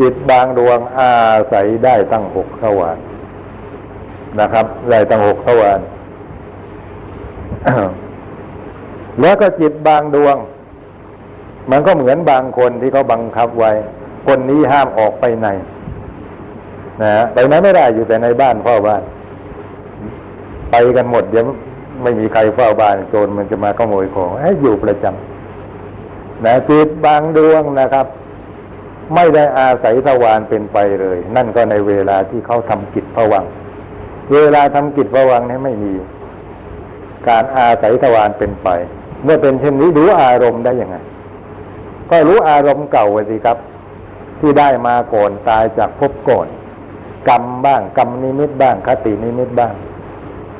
จิตบางดวงอาศัยได้ตั้งหกทวารนะครับ ได้ตั้งหกทวารแล้วก็จิตบางดวง มันก็เหมือนบางคนที่เขาบังคับไว้ คนนี้ห้ามออกไปไหนนะฮะไปไหนไม่ได้อยู่แต่ในบ้านเฝ้าบ้าน ไปกันหมดเดี๋ยวไม่มีใครเฝ้าบ้านโจรมันจะมาขโมยของให้อยู่ประจำนะจิตบางดวงนะครับ ไม่ได้อาศัยทวารเป็นไปเลย นั่นก็ในเวลาที่เขาทำกิจผวัง เวลาทำกิจผวังนี้ไม่มี การอาศัยทวารเป็นไป เมื่อเป็นเช่นนี้รู้อารมณ์ได้ยังไง ก็รู้อารมณ์เก่าสิครับ ที่ได้มาก่อนตายจากภพก่อนกรรมบ้างกรรมนิมิตบ้างคตินิมิตบ้าง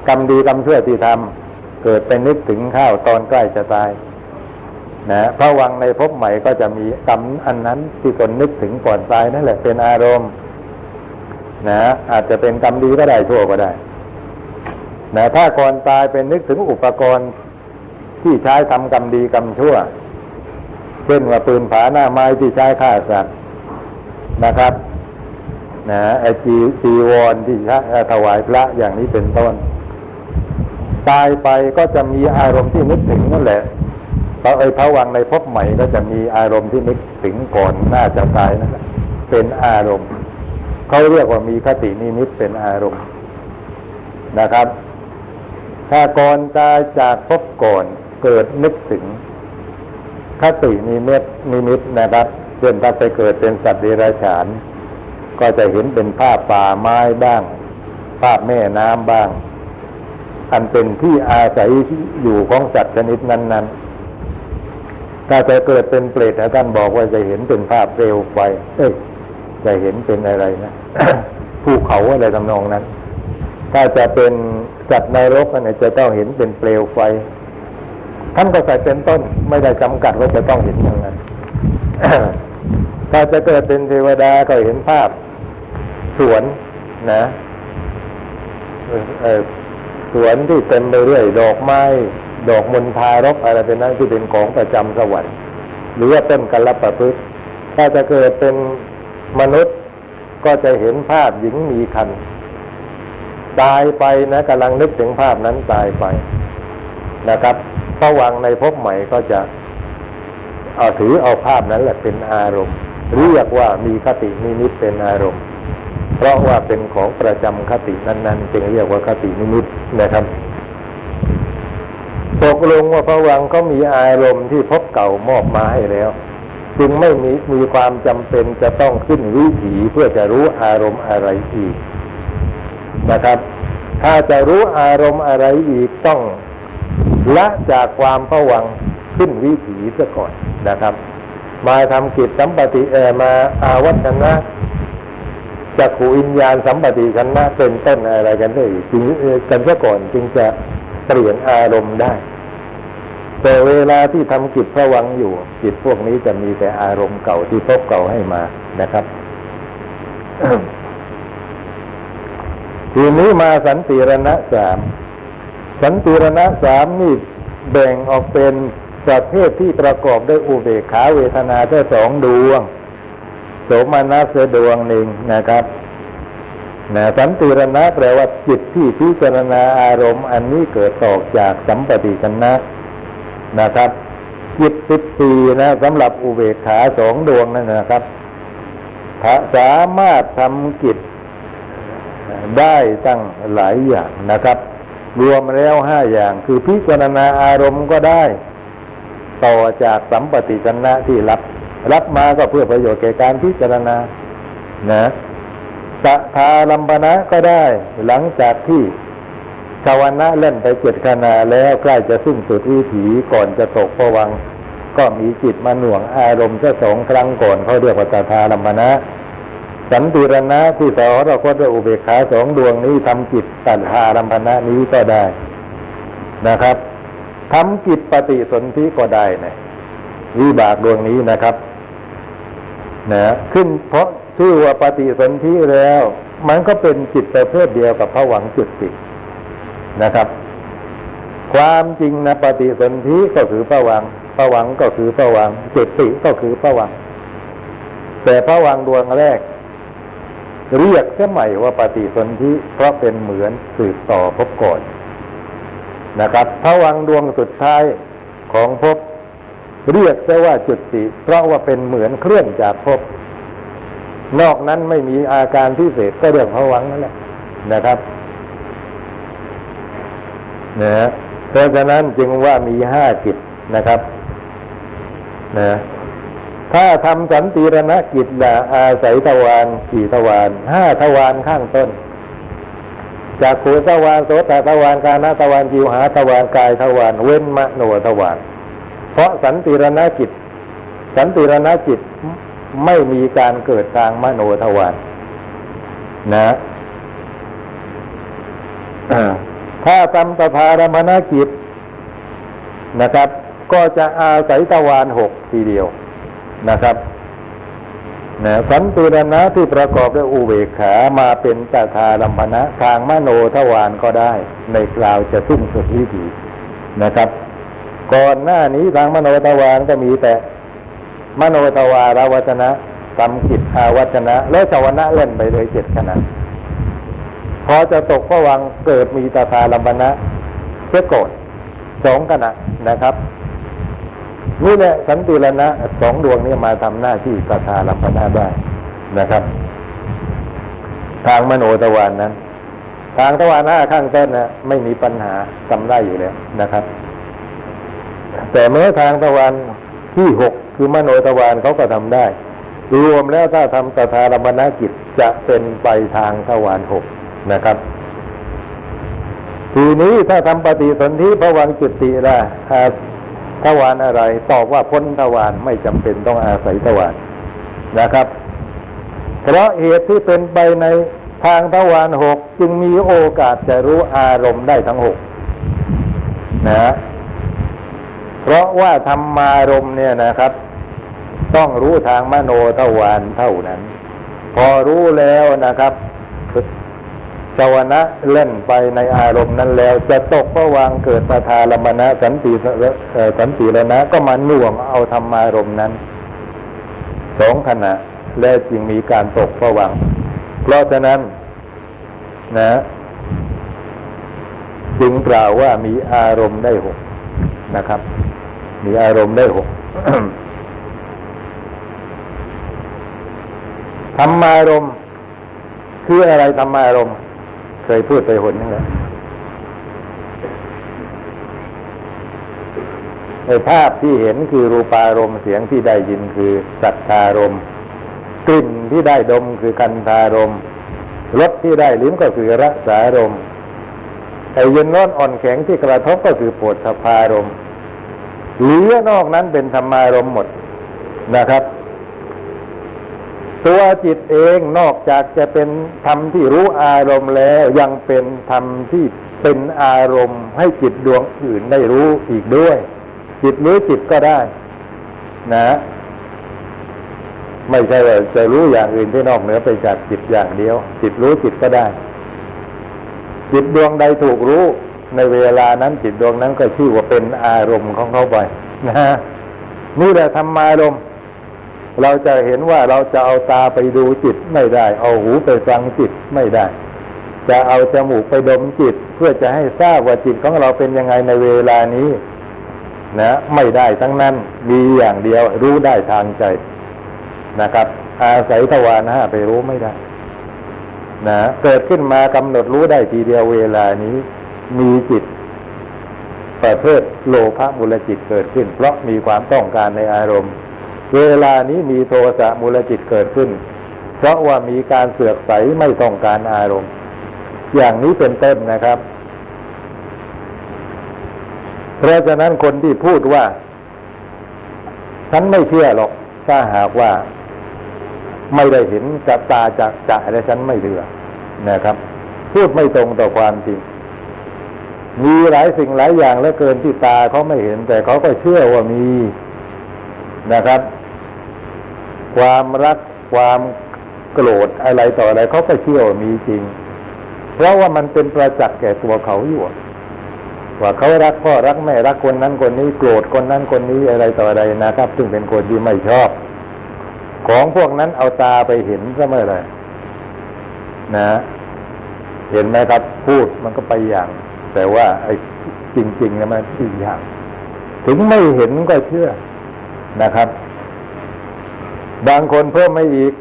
กรรมดีกรรมชั่วที่ทำเกิดเป็นนึกถึงข้าวตอนใกล้จะตาย นะพระวังในภพใหม่ก็จะมีกรรมอันนั้นที่ตนนึกถึงก่อนตายนั่นแหละเป็นอารมณ์ นะ อาจจะเป็นกรรมดีก็ได้ชั่วก็ได้นะถ้าก่อนตายเป็นนึกถึงอุปกรณ์ที่ใช้ทำกรรมดีกรรมชั่ว เช่นว่าปืนผาหน้าไม้ที่ใช้ฆ่าสัตว์นะครับ นะไอจีจีวรที่ใช้ถวายพระอย่างนี้เป็นต้น ตายไปก็จะมีอารมณ์ที่นึกถึงนั่นแหละ ไอ้พระวังในภพใหม่ก็จะมีอารมณ์ที่นึกถึงก่อนน่าจะตายนั่นแหละเป็นอารมณ์เขาเรียกว่ามีคตินิมิตเป็นอารมณ์นะครับ ถ้าก่อนตายจากภพก่อนเกิดนึกถึงคตินิมิตนิมิตนะครับเช่นถ้าไปเกิดเป็นสัตว์เดรัจฉาน ก็จะเห็นเป็นภาพป่าไม้บ้าง ภาพแม่น้ำบ้าง อันเป็นที่อาศัยอยู่ของสัตว์ชนิดนั้น ๆ ถ้าจะเกิดเป็นเปรตนะท่านบอกว่าจะเห็นเป็นภาพเปลวไฟ เอ้ยจะเห็นเป็นอะไรนะภูเขาอะไรทำนองนั้น ถ้าจะเป็นสัตว์ในรกเนี่ยจะต้องเห็นเป็นเปลวไฟ ท่านก็ใส่เป็นต้น ไม่ได้จำกัดว่าจะต้องเห็นอย่างนั้นถ้าจะเกิดเป็นเทวดาก็เห็นภาพสวนนะสวนที่เต็มไปด้วยดอกไม้ ดอกมณฑารกอะไรเป็นนั้นที่เป็นของประจำสวรรค์หรือว่าต้นกัลประพฤกษ์ถ้าจะเกิดเป็นมนุษย์ก็จะเห็นภาพหญิงมีคันตายไปนะกำลังนึกถึงภาพนั้นตายไปนะครับพระวังในภพใหม่ก็จะเอาถือเอาภาพนั้นแหละเป็นอารมณ์ เรียกว่ามีคตินิมิตเป็นอารมณ์ เพราะว่าเป็นของประจำคตินั้น ๆ จึงเรียกว่าคตินิมิตนะครับ ตกลงว่าพระวังก็มีอารมณ์ที่พบเก่ามอบมาให้แล้ว จึงไม่มีมีความจำเป็นจะต้องขึ้นวิถีเพื่อจะรู้อารมณ์อะไรอีกนะครับ ถ้าจะรู้อารมณ์อะไรอีกต้องละจากความพะวังขึ้นวิถีซะก่อนนะครับ มาทำกิจสัมปติเอมาอาวัชนะจักขูวิญญาณสัมปติชนะเป็นต้นอะไรกันได้อีกจึงกันซะก่อนจึงจะ เปลี่ยนอารมณ์ได้ แต่เวลาที่ทำกิจพระวังอยู่ จิตพวกนี้จะมีแต่อารมณ์เก่าที่พบเก่าให้มานะครับทีนี้มาสันติรณะสามสันติรณะสามนี่แบ่งออกเป็นประเภทที่ประกอบด้วยอุเบกขาเวทนาแค่สองดวง โสมนัสดวงหนึ่งนะครับ นะสันติรณะแปลว่าจิตที่พิจารณาอารมณ์ อันนี้เกิดตอกจากสัมปติชนะนะครับ จิตสิบสี่นะสำหรับอุเบกขาสองดวงนั่นนะครับสามารถทำกิจได้ตั้งหลายอย่างนะครับ รวมแล้วห้าอย่างคือพิจารณาอารมณ์ก็ได้ ต่อจากสัมปติชนะที่รับ รับมาก็เพื่อประโยชน์แก่การพิจารณานะ สทาลัมปนะก็ได้ หลังจากที่ชาวนะเล่นไปเจ็ดขณะแล้วใกล้จะสิ้นสุดวิถีก่อนจะตกผวัง ก็มีจิตมาหน่วงอารมณ์แค่สองครั้งก่อนเขาเรียกว่าสทาลัมปนะสันติรณะที่สอเราก็จะอุเบกขาสองดวงนี้ทำจิตสัทารัมพนะนี้ก็ได้นะครับทำกิจปฏิสนธิก็ได้นะวิบากดวงนี้นะครับนะขึ้นเพราะ ชื่อว่าปฏิสนธิแล้ว มันก็เป็นจิตประเภทเดียวกับพระหวังจุดตินะครับ ความจริงนะปฏิสนธิก็คือพระวังพระวังก็คือพระวังจุดติก็คือพระวังแต่พระวังดวงแรก เรียกเสียใหม่ว่าปฏิสนธิเพราะเป็นเหมือนสืบต่อภพก่อนนะครับพระวังดวงสุดท้ายของภพเรียกเสียว่าจุดติเพราะว่าเป็นเหมือนเคลื่อนจากภพ นอกนั้นไม่มีอาการพิเศษก็เรื่องพระวังนั่นแหละนะครับนะฮะเพราะฉะนั้นจึงว่ามีห้ากิจนะครับนะถ้าทำสันติรณกิจละอาศัยทวารกี่ทวารห้าทวารข้างต้น จากขูทวารโสตทวารกาณทวารจิวหาทวารกายทวารเว้นมโนทวารเพราะสันติรณกิจ สันติรณกิจ ไม่มีการเกิดทางมโนทวารนะถ้าทำสภารมณกิจนะครับ ก็จะอาศัยตะวันหกทีเดียวนะครับนะสันติรณะที่ประกอบด้วยอุเบกขามาเป็นตถาลัมพนะทางมโนทวารก็ได้ ในกล่าวจะสิ้นสุดวิถีนะครับ ก่อนหน้านี้ทางมโนทวารก็มีแต่ มโนทวารวัจนะกรรมกิจอาวัจนะ และสวนะเล่นไปเลยเจ็ดขณะพอจะตกพระวังเกิดมีตาทาลัมปนะเสียก่อนสองขณะนะครับนี่แหละสันติรณะสองดวงนี้มาทำหน้าที่ตาทาลัมปนะได้นะครับ ทางมโนทวานนั้น ทางทวารห้าข้างต้นนะไม่มีปัญหาทำได้อยู่แล้วนะครับ แต่เมื่อทางทวารที่หก คือมโนทวารเขาก็ทำได้ รวมแล้วถ้าทำตถาลัมปนกิจจะเป็นไปทางทวารหกนะครับ ทีนี้ถ้าทำปฏิสนธิพระวังจุติละทวารอะไร ตอบว่าพ้นทวารไม่จำเป็นต้องอาศัยทวารนะครับ เพราะเหตุที่เป็นไปในทางทวารหกจึงมีโอกาสจะรู้อารมณ์ได้ทั้งหกนะ เพราะว่าธรรมารมณ์เนี่ยนะครับ ต้องรู้ทางมโนทวารเท่านั้น พอรู้แล้วนะครับสวนะเล่นไปในอารมณ์นั้นแล้ว จะตกระวางเกิดประทาลมณะสันติสันติรณะก็มาหน่วงเอาธรรมารมณ์นั้นสองขณะแล้วจึงมีการตกระวัง เพราะฉะนั้นนะจึงกล่าวว่ามีอารมณ์ได้หกนะครับ มีอารมณ์ได้หก ธรรมารมณ์คืออะไรธรรมารมณ์เคยพูดไปหนนึงแล้วในภาพที่เห็นคือรูปารมณ์เสียงที่ได้ยินคือสัทธารมณ์กลิ่นที่ได้ดมคือคันธารมณ์รสที่ได้ลิ้มก็คือรสารมณ์ไอ้เย็นร้อนอ่อนแข็งที่กระทบก็คือปวดสภารมณ์เหลือนอกนั้นเป็นธรรมารมณ์หมดนะครับ ตัวจิตเองนอกจากจะเป็นธรรมที่รู้อารมณ์แล้วยังเป็นธรรมที่เป็นอารมณ์ ให้จิตดวงอื่นได้รู้อีกด้วย จิตรู้จิตก็ได้ นะ ไม่ใช่ว่าจะรู้อย่างอื่นที่นอกเหนือไปจากจิตอย่างเดียว จิตรู้จิตก็ได้ จิตดวงใดถูกรู้ ในเวลานั้นจิตดวงนั้นก็ชื่อว่าเป็นอารมณ์ของเขาไปนะฮะนี่แหละธรรมารมณ์ เราจะเห็นว่าเราจะเอาตาไปดูจิตไม่ได้ เอาหูไปฟังจิตไม่ได้ จะเอาจมูกไปดมจิต เพื่อจะให้ทราบว่าจิตของเราเป็นยังไงในเวลานี้นะไม่ได้ทั้งนั้นมีอย่างเดียวรู้ได้ทางใจนะครับ อาศัยทวารห้าไปรู้ไม่ได้นะเกิดขึ้นมากำหนดรู้ได้ทีเดียวเวลานี้ มีจิตประเภทโลภะมูลจิตเกิดขึ้น เพราะมีความต้องการในอารมณ์ เวลานี้มีโทสะมูลจิตเกิดขึ้น เพราะว่ามีการเสือกใสไม่ต้องการอารมณ์ อย่างนี้เป็นต้นนะครับ เพราะฉะนั้นคนที่พูดว่า ฉันไม่เชื่อหรอก ถ้าหากว่า ไม่ได้เห็นกับตาจากจะและฉันไม่เชื่อนะครับ พูดไม่ตรงต่อความจริงมีหลายสิ่งหลายอย่างเหลือเกินที่ตาเขาไม่เห็น แต่เขาก็เชื่อว่ามี นะครับ ความรักความโกรธอะไรต่ออะไรเขาก็เชื่อว่ามีจริง เพราะว่ามันเป็นประจักษ์แก่ตัวเขาอยู่ว่าเขารักพ่อรักแม่รักคนนั้นคนนี้โกรธคนนั้นคนนี้อะไรต่ออะไรนะครับ ซึ่งเป็นคนที่ไม่ชอบ ของพวกนั้นเอาตาไปเห็นซะเมื่อไรนะ เห็นไหมครับพูดมันก็ไปอย่าง แต่ว่าไอ้จริงๆนะมันอีกอย่าง ถึงไม่เห็นก็เชื่อ นะครับ บางคนเพิ่มไม่อีก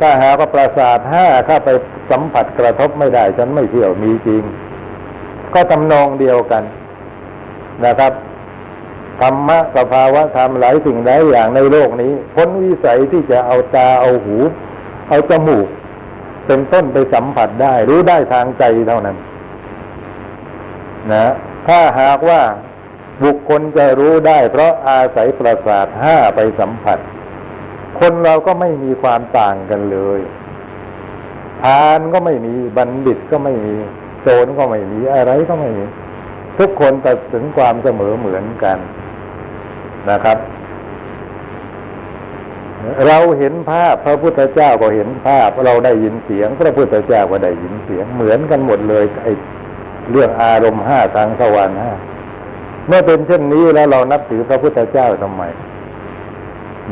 ถ้าหาว่าประสาทห้าเข้าไปสัมผัสกระทบไม่ได้ ฉันไม่เชื่อมีจริง ก็ทำนองเดียวกันนะครับธรรมะสภาวะธรรมหลายสิ่งหลายอย่างในโลกนี้ พ้นวิสัยที่จะเอาตาเอาหู เอาจมูก เป็นต้นไปสัมผัสได้ รู้ได้ทางใจเท่านั้น นะ ถ้าหากว่า บุคคลจะรู้ได้ เพราะอาศัยประสาทห้าไปสัมผัส คนเราก็ไม่มีความต่างกันเลยทานก็ไม่มีบัณฑิตก็ไม่มีโจรก็ไม่มีอะไรก็ไม่มี ทุกคนตัดสินความเสมอเหมือนกันนะครับ เราเห็นภาพพระพุทธเจ้าก็เห็นภาพ เราได้ยินเสียง พระพุทธเจ้าก็ได้ยินเสียงเหมือนกันหมดเลยไอเรื่องอารมณ์ห้าทางสวรรค์ห้า เมื่อเป็นเช่นนี้แล้วเรานับถือพระพุทธเจ้าทำไม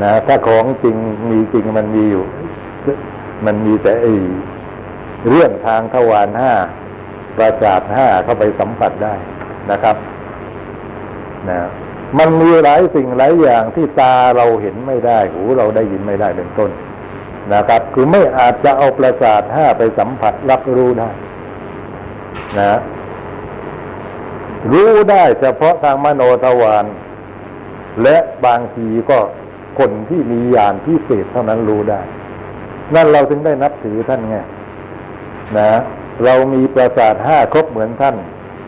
นะถ้าของจริงมีจริงมันมีอยู่ มันมีแต่ไอเรื่องทางทวารห้าประสาทห้าเข้าไปสัมผัสได้นะครับนะมันมีหลายสิ่งหลายอย่างที่ตาเราเห็นไม่ได้ หูเราได้ยินไม่ได้เป็นต้น นะครับ คือไม่อาจจะเอาประสาทห้าไปสัมผัสรับรู้ได้นะ รู้ได้เฉพาะทางมโนทวารและบางทีก็คนที่มีญาณพิเศษเท่านั้นรู้ได้ นั่นเราถึงได้นับถือท่านไงนะ เรามีประสาทห้าครบเหมือนท่าน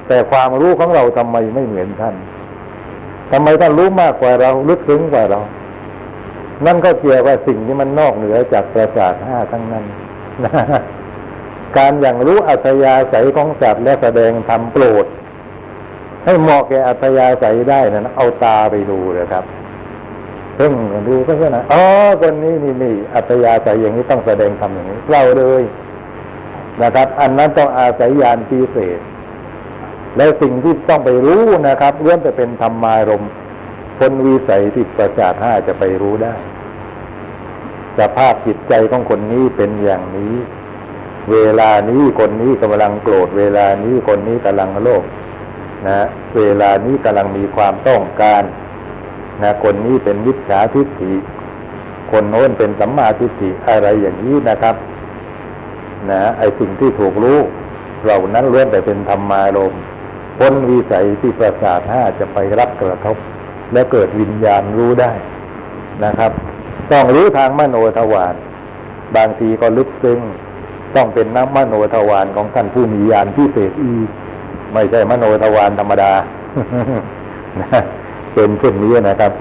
แต่ความรู้ของเราทำไมไม่เหมือนท่านทำไมท่านรู้มากกว่าเราลึกซึ้งกว่าเรา นั่นก็เกี่ยวกับสิ่งที่มันนอกเหนือจากประสาทห้าทั้งนั้นนะการอย่างรู้อัธยาศัยของสัตว์และแสดงธรรมโปรด ให้เหมาะแก่อัธยาศัยได้นะเอาตาไปดูเลยครับเพิ่งดูก็แค่นั้นอ๋อคนนี้นี่นี่อัตยาศัยอย่างนี้ต้องแสดงทำอย่างนี้เราเลยนะครับ อันนั้นต้องอาศัยญาณพิเศษ และสิ่งที่ต้องไปรู้นะครับล้วนแต่เป็นธรรมารมคนวิสัยที่ประสาห้าจะไปรู้ได้สภาพจิตใจของคนนี้เป็นอย่างนี้ เวลานี้คนนี้กำลังโกรธ เวลานี้คนนี้กำลังโลภ นะเวลานี้กำลังมีความต้องการนะคนนี้เป็นมิจฉาทิฏฐิคนโน้นเป็นสัมมาทิฏฐิอะไรอย่างนี้นะครับ นะไอสิ่งที่ถูกรู้เหล่านั้นล้วนแต่เป็นธรรมารมพ้นวิสัยที่ประสาทห้าจะไปรับกระทบ และเกิดวิญญาณรู้ได้นะครับ ต้องรู้ทางมโนทวารบางทีก็ลึกซึ้งต้องเป็นน้ำมโนทวารของท่านผู้มีญาณพิเศษอีก ไม่ใช่มโนทวารธรรมดาเป็นเช่นนี้นะครับ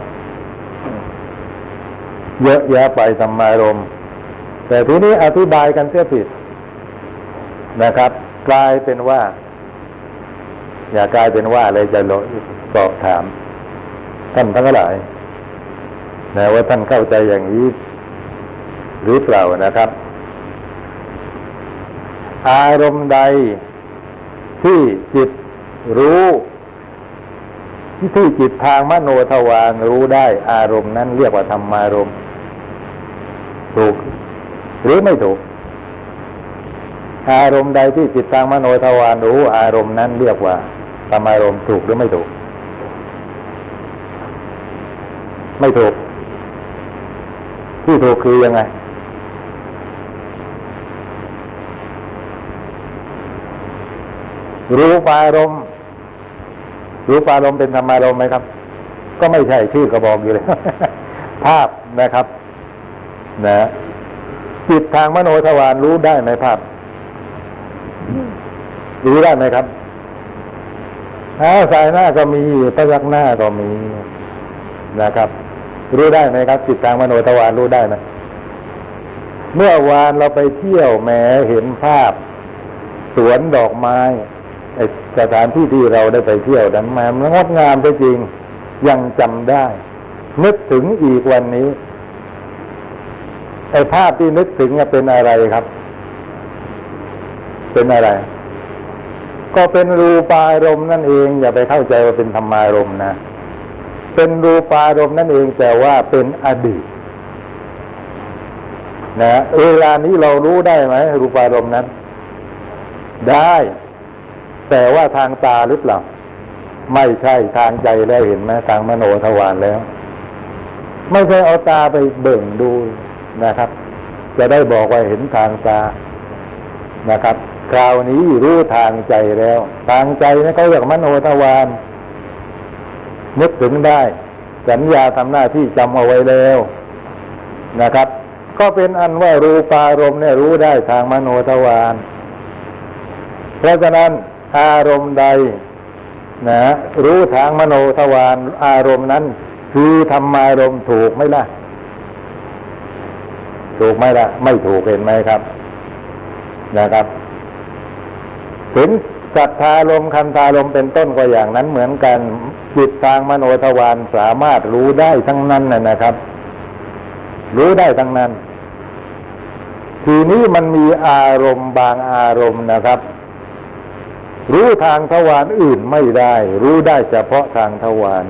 เยอะแยะไปธรรมารมแต่ทีนี้อธิบายกันเสียผิดนะครับ กลายเป็นว่า อย่ากลายเป็นว่าอะไรจะสอบถาม ท่านทั้งหลายนะว่าท่านเข้าใจอย่างนี้หรือเปล่านะครับ อารมณ์ใด ที่จิตรู้ที่จิตทางมโนทวารรู้ได้อารมณ์นั้นเรียกว่าธรรมารมณ์ถูก หรือไม่ถูก อารมณ์ใดที่จิตทางมโนทวารรู้อารมณ์นั้นเรียกว่าธรรมารมณ์ถูกหรือไม่ถูก ไม่ถูก ที่ถูกคือยังไง รู้ปารมณ์รูปอารมณ์เป็นธรรมารมณ์ไหมครับ ก็ไม่ใช่ชื่อก็บอกอยู่เลยภาพนะครับ นะจิตทางมโนทวารรู้ได้ไหมภาพ รู้ได้ไหมครับอาสายหน้าก็มีพยักหน้าก็มีนะครับ รู้ได้ไหมครับ จิตทางมโนทวารรู้ได้ไหมเมื่อวานเราไปเที่ยวแหมเห็นภาพ สวนดอกไม้ สถานที่ที่เราได้ไปเที่ยวนั้นมันงดงามไปจริงยังจำได้ นึกถึงอีกวันนี้ไอ้ภาพที่นึกถึงเป็นอะไรครับ เป็นอะไร ก็เป็นรูปารมณ์นั่นเอง อย่าไปเข้าใจว่าเป็นธรรมารมณ์นะเป็นรูปารมณ์นั่นเองแต่ว่าเป็นอดีตนะเวลานี้เรารู้ได้ไหมรูปารมณ์นั้น ได้ แต่ว่าทางตาหรือเปล่า ไม่ใช่ทางใจแล้วเห็นไหมทางมโนทวารแล้ว ไม่ใช่เอาตาไปเบิ่งดูนะครับ จะได้บอกว่าเห็นทางตานะครับ คราวนี้รู้ทางใจแล้ว ทางใจนะเขาเรียกมโนทวารนึกถึงได้ สัญญาทำหน้าที่จำเอาไว้แล้วนะครับ ก็เป็นอันว่ารูปารมณ์เนี่ยรู้ได้ทางมโนทวารเพราะฉะนั้น อารมณ์ใดนะรู้ทางมโนทวารอารมณ์นั้น คือธรรมารมณ์ถูกไหมล่ะ ถูกไหมล่ะ ไม่ถูกเห็นไหมครับ นะครับถึงสัทธารมคันธารมเป็นต้นก็อย่างนั้นเหมือนกันจิตทางมโนทวารสามารถรู้ได้ทั้งนั้นนนะครับ รู้ได้ทั้งนั้น ทีนี้มันมีอารมณ์บางอารมณ์นะครับ รู้ทางทวารอื่นไม่ได้ รู้ได้เฉพาะทางทวาร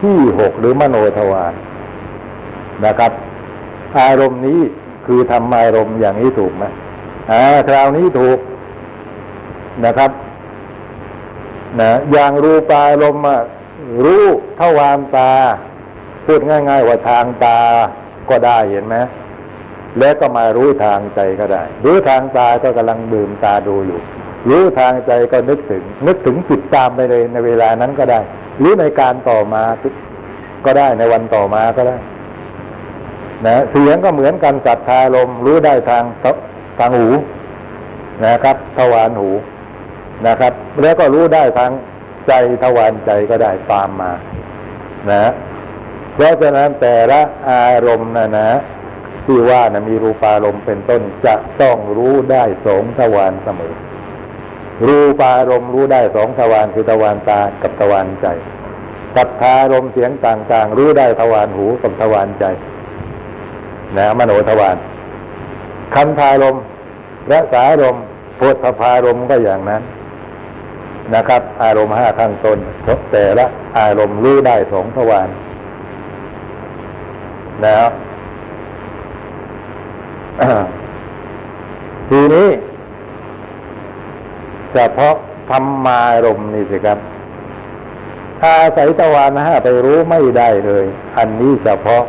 ที่หกหรือมโนทวารนะครับ อารมณ์นี้คือทำอารมณ์อย่างนี้ถูกไหมอ่าคราวนี้ถูกนะครับนะอย่างรูปารมณ์รู้ทวารตา พูดง่าย ๆ ว่าทางตาก็ได้เห็นไหมแล้วก็มารู้ทางใจก็ได้ รู้ทางตาก็กำลังดื่มตาดูอยู่ รู้ทางใจก็นึกถึง นึกถึงจิตตามไปเลยในเวลานั้นก็ได้ หรือในการต่อมาก็ได้ในวันต่อมาก็ได้นะเสียงก็เหมือนกันสัทธารมรู้ได้ทางทางหูนะครับ ทวารหูนะครับ แล้วก็รู้ได้ทางใจทวารใจก็ได้ตามมา นะ เพราะฉะนั้นแต่ละอารมณ์นะนะที่ว่านะมีรูปารมณ์เป็นต้นจะต้องรู้ได้สงทวารเสมอ รูปารมณ์รู้ได้สองทวารคือทวารตากับทวารใจสัทธารมเสียงต่างๆ รู้ได้ทวารหูกับทวารใจ นะมโนทวารคันธารมและสารมโพธพารมก็อย่างนั้นนะครับ อารมณ์ห้าข้างต้นแต่ละอารมณ์รู้ได้สองทวารนะครับทีนี้ เฉพาะธรรมารมนี่สิครับอาศัยตะวันห้าไปรู้ไม่ได้เลย อันนี้เฉพาะ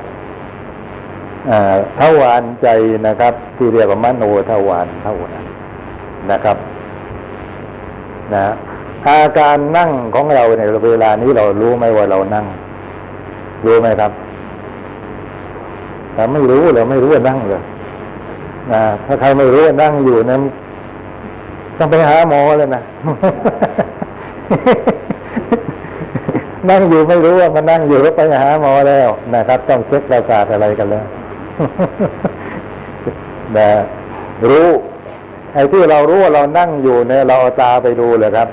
ทวารใจนะครับ ที่เรียกว่ามโนทวารเท่านั้นนะครับ นะอาการนั่งของเราในเวลานี้เรารู้ไหมว่าเรานั่ง รู้ไหมครับแต่ไม่รู้เราไม่รู้ว่านั่งเลยนะถ้าใครไม่รู้ว่านั่งอยู่นั้น ต้องไปหาหมอเลยนะนั่งอยู่ไม่รู้ว่ามันนั่งอยู่ก็ไปหาหมอแล้วนะครับ ต้องเช็คประสาทอะไรกันแล้วนะรู้ไอ้ที่เรารู้ว่าเรานั่งอยู่เนี่ย เราเอาตาไปดูเลยครับ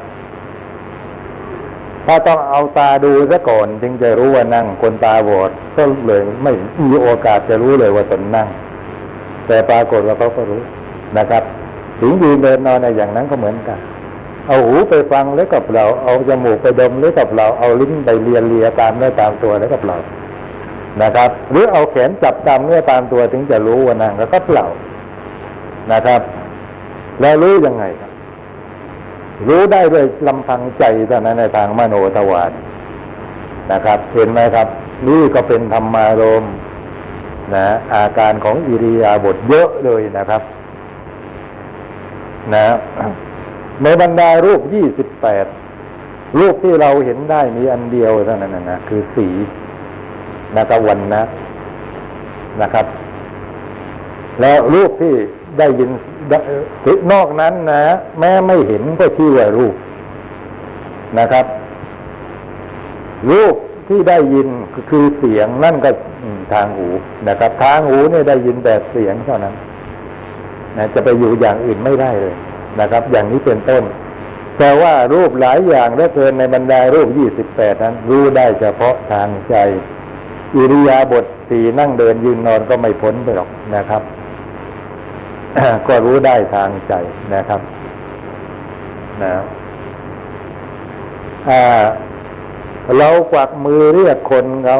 ถ้าต้องเอาตาดูซะก่อน จึงจะรู้ว่านั่งคนตาบอดก็เลยไม่มีโอกาสจะรู้เลยว่าตนนั่ง แต่ปรากฏว่าเขาก็รู้นะครับ ถึงยืนเดินนอนในอย่างนั้นก็เหมือนกัน เอาหูไปฟังแล้วกับเรา เอาจมูกไปดมแล้วกับเรา เอาลิ้นไปเลียเลียตามเนื้อตามตัวแล้วกับเรา นะครับ หรือเอาแขนจับตามเนื้อตามตัวถึงจะรู้ว่านั่งแล้วก็เปล่านะครับ แล้วรู้ยังไงครับรู้ได้ด้วยลำพังใจเท่านั้นในทางมโนทวารนะครับ เห็นไหมครับ นี่ก็เป็นธรรมารมนะอาการของอิริยาบถเยอะเลยนะครับ นะในบรรดารูปยี่สิบแปดรูปที่เราเห็นได้มีอันเดียวเท่านั้นนะคือสีนะครับวันนะนะครับ แล้วรูปที่ได้ยินนอกนั้นนะ แม้ไม่เห็นก็ชื่อว่ารูปนะครับ รูปที่ได้ยินคือเสียงนั่นก็ทางหูนะครับ ทางหูเนี่ยได้ยินแต่เสียงเท่านั้น นะจะไปอยู่อย่างอื่นไม่ได้เลยนะครับ อย่างนี้เป็นต้น แต่ว่ารูปหลายอย่างเหลือเกินในบรรดารูปยี่สิบแปดนั้น รู้ได้เฉพาะทางใจ อิริยาบถสี่นั่งเดินยืนนอนก็ไม่พ้นไปหรอกนะครับก็รู้ได้ทางใจนะครับนะเรากวักมือเรียกคนเขา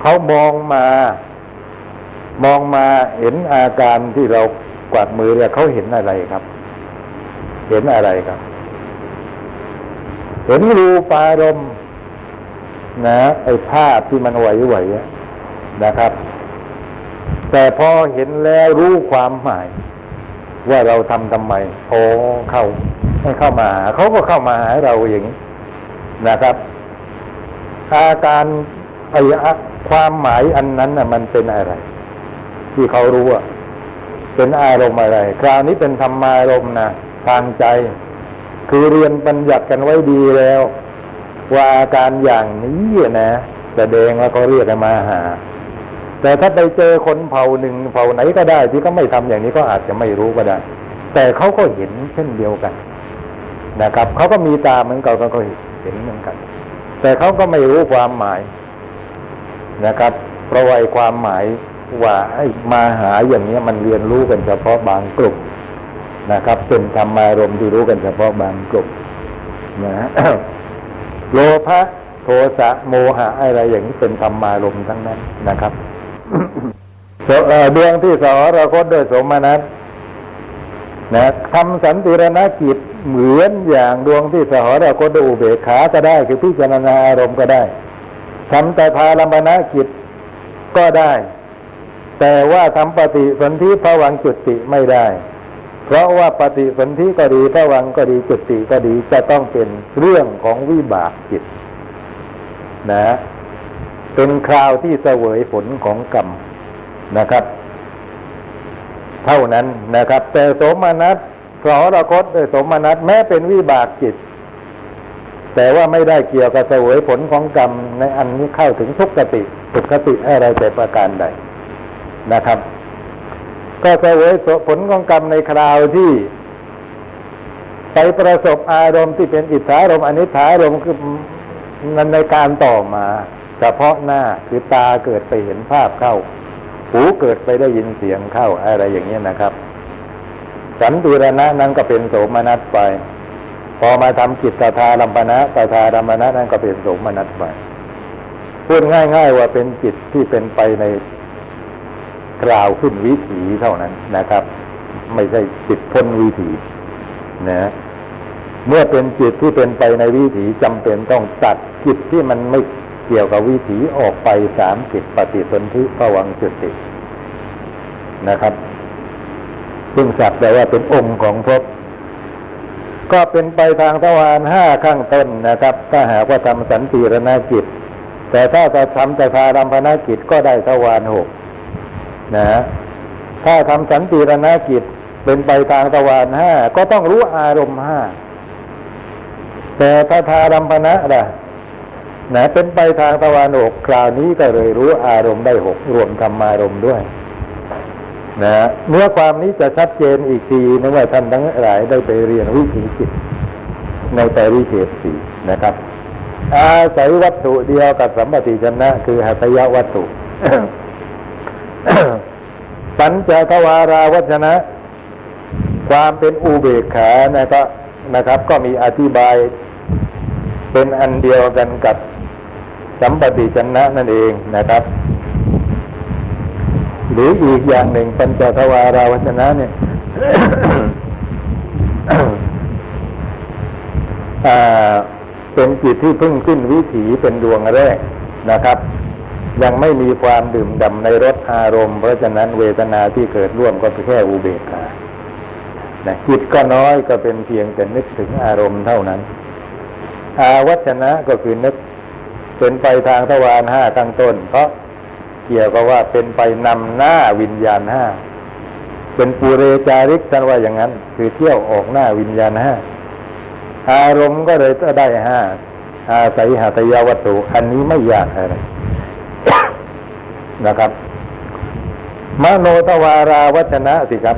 เขามองมา มองมาเห็นอาการที่เรากวาดมือเนี่ยเขาเห็นอะไรครับ เห็นอะไรครับ เห็นรูปารมณ์นะไอ้ภาพที่มันไหวๆนะครับ แต่พอเห็นแล้วรู้ความหมาย ว่าเราทำทำไมโอ้เข้าให้เข้ามาเขาก็เข้ามาหาเราอย่างนี้นะครับ อาการไอ้ความหมายอันนั้นน่ะมันเป็นอะไร ที่เขารู้อะเป็นอารมณ์อะไร คราวนี้เป็นธรรมารมณ์นะทางใจ คือเรียนบัญญัติกันไว้ดีแล้ว ว่าอาการอย่างนี้นะแสดงว่าเขาเรียกมาหา แต่ถ้าไปเจอคนเผ่าหนึ่งเผ่าไหนก็ได้ที่เขาไม่ทำอย่างนี้ก็อาจจะไม่รู้ก็ได้ แต่เขาก็เห็นเช่นเดียวกันนะครับเขาก็มีตาเหมือนกันเขาก็เห็นเหมือนกัน แต่เขาก็ไม่รู้ความหมายนะครับเพราะไอ้ความหมาย ว่าไอ้มาหาอย่างนี้ยมันเรียนรู้กันเฉพาะบางกลุ่มนะครับ เป็นธรรมารมที่รู้กันเฉพาะบางกลุ่มนะโลภะโทสะโมหะอะไรอย่างนี้เป็นธรรมารมทั้งนั้นนะครับเอ่อดวงที่สอเราคตด้วยสมนัตนะทำสันติรณกิจเหมือนอย่างดวงที่สหรคด้วยอุเบกขาก็ได้ คือพิจารณาอารมณ์ก็ได้ทำแต่พาลัมณกิจก็ได้ แต่ว่าทำปฏิสนธิภวังจุติไม่ได้ เพราะว่าปฏิสนธิก็ดีภวังก็ดีจุติก็ดีจะต้องเป็นเรื่องของวิบากจิตนะ เป็นคราวที่เสวยผลของกรรมนะครับ เท่านั้นนะครับ แต่สมนัตสหรคตด้วยสมนัตแม้เป็นวิบากจิต แต่ว่าไม่ได้เกี่ยวกับเสวยผลของกรรมในอันนี้เข้าถึงทุกขติสุขติอะไรแต่ประการใด นะครับ ก็เสวยผลของกรรมในคราวที่ ไปประสบอารมณ์ที่เป็นอิทธารมณ์อนิถารมคือมันในการต่อมาเฉพาะหน้าคือตาเกิดไปเห็นภาพเข้า หูเกิดไปได้ยินเสียงเข้าอะไรอย่างเงี้นะครับ สันติรณะนั้นก็เป็นโสมนัสไป พอมาทำจิตตาลัมปนะตาทาลัมปนะนั้นก็เป็นโสมนัสไปพูดง่าย ๆ ว่าเป็นจิตที่เป็นไปใน กล่าวขึ้นวิถีเท่านั้นนะครับ ไม่ใช่จิตพ้นวิถีนะเมื่อเป็นจิตที่เป็นไปในวิถีจำเป็นต้องตัดจิตที่มันไม่เกี่ยวกับวิถีออกไปสามจิตปฏิสนธิภวังจุตินะครับ ซึ่งสักแต่ว่าเป็นองค์ของภพก็เป็นไปทางทวารห้าข้างต้นนะครับ ถ้าหากว่าทำสันติรณกิจ แต่ถ้าจะทำแต่ทารัมพนากิจก็ได้ทวารหก นะฮะถ้าทำสันติรณกิจเป็นไปทางทวารห้าก็ต้องรู้อารมณ์ห้าแต่ถ้าทารัมพนะล่ะนะเป็นไปทางตะวันอกคราวนี้ก็เลยรู้อารมณ์ได้หกรวมธรรมารมณ์ด้วยนะเนื้อความนี้จะชัดเจนอีกทีนึกว่าท่านทั้งหลายได้ไปเรียนวิถีจิตในแต่วิเศษสีนะครับ อาศัยวัตถุเดียวกับสัมปติชนะ คือหัตยวัตถุ ปัญจทวาราวัชนะ ความเป็นอุเบกขานะครับนะครับ ก็มีอธิบายเป็นอันเดียวกันกับสัมปติชนะนั่นเองนะครับ หรืออีกอย่างหนึ่งปัญจทวาราวัชนะเนี่ยเป็นจิตที่เพิ่งขึ้นวิถีเป็นดวงแรกนะครับ ยังไม่มีความดื่มด่ำในรสอารมณ์ เพราะฉะนั้นเวทนาที่เกิดร่วมก็แค่อุเบกขานะจิตก็น้อยก็เป็นเพียงแต่นึกถึงอารมณ์เท่านั้น อาวัชนะก็คือนึกเป็นไปทางทวารห้าข้งต้น เพราะเกี่ยวกับว่าเป็นไปนำหน้าวิญญาณห้าเป็นปูเรจาริกท่านว่าอย่างนั้น คือเที่ยวออกหน้าวิญญาณห้าอารมณ์ก็เลยได้ห้าอาศัยหัตยาวัตถุอันนี้ไม่ยากอะไร นะครับ มโนทวาราวัชนะสิครับ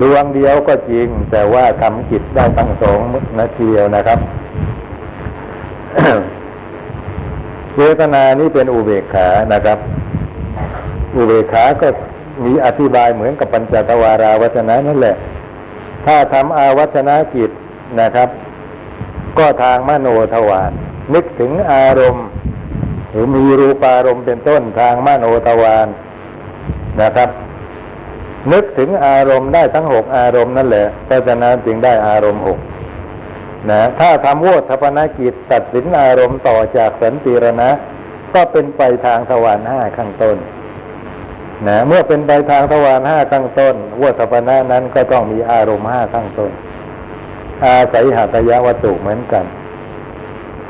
ดวงเดียวก็จริง แต่ว่าทำจิตได้ทั้งสองนาทีเดียวนะครับเวทนานี้เป็นอุเบกขานะครับ อุเบกขาก็มีอธิบายเหมือนกับปัญจทวาราวัชนะนั่นแหละ ถ้าทำอาวัชนะกิจนะครับ ก็ทางมโนทวารนึกถึงอารมณ์ หรือมีรูปารมณ์เป็นต้นทางมโนทวารนะครับ นึกถึงอารมณ์ได้ทั้งหกอารมณ์นั่นแหละเพราะฉะนั้นจึงได้อารมณ์หกนะถ้าทำโวทัพนกิจตัดสินอารมณ์ต่อจากสันติรณะ ก็เป็นไปทางทวารห้าข้างต้นนะเมื่อเป็นไปทางทวารห้าข้างต้นโวทัพนะนั้นก็ต้องมีอารมณ์ห้าข้างต้น อาศัยหัตยวัตถุเหมือนกัน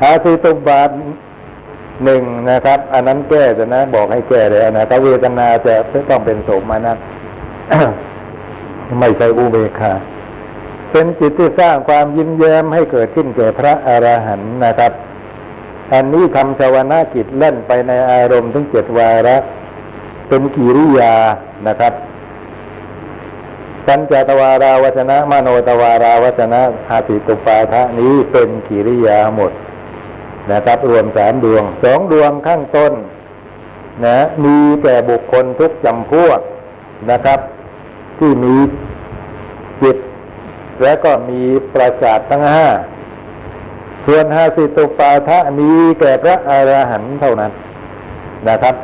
อาทิตุบาท หนึ่งนะครับอันนั้นแก้จะนะ บอกให้แก้เลยนะถ้าเวทนาจะต้องเป็นโสมนัสไม่ใช่อุเบกขาเป็นจิตที่สร้างความยิ้มแย้มให้เกิดขึ้นแก่พระอรหันต์นะครับ อันนี้ทำชาวนากิจเล่นไปในอารมณ์ถึงเจ็ดวาระ เป็นกิริยานะครับสัญจตวาราวจนะมโนตวาราวจนะอาติตุปาทะนี้เป็นกิริยาหมด นะครับ รวมสามดวงสองดวงข้างต้นนะมีแต่บุคคลทุกจำพวกนะครับ ที่มีจิต และก็มีประสาททั้งห้าส่วนห้าสิตุปาทะมีแก่พระอรหันต์เท่านั้นนะครับ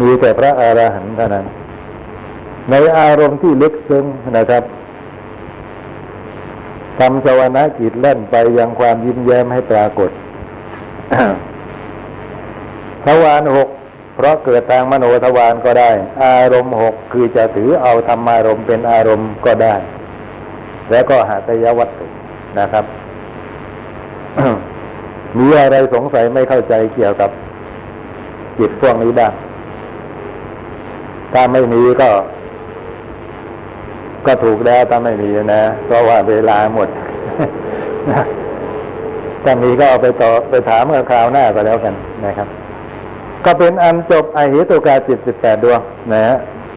มีแต่พระอรหันต์เท่านั้น ในอารมณ์ที่ลึกซึ้งนะครับ ทำชวนากิจเล่นไปยังความยิ้มแย้มให้ปรากฏทวารหกเพราะเกิดทางมโนทวารก็ได้ อารมณ์หกคือจะถือเอาธรรมารมณ์เป็นอารมณ์ก็ได้ แล้วก็หาตยวัตถุนะครับมีอะไรสงสัยไม่เข้าใจเกี่ยวกับจิตพวกนี้บ้างถ้าไม่มีก็ ก็ถูกแล้วถ้าไม่มีนะ เพราะว่าเวลาหมดถ้ามีก็เอาไปต่อไปถามกับคราวหน้าก็แล้วกันนะครับ ก็เป็นอันจบอหิตุกาจิตสิบแปดดวงนะฮะ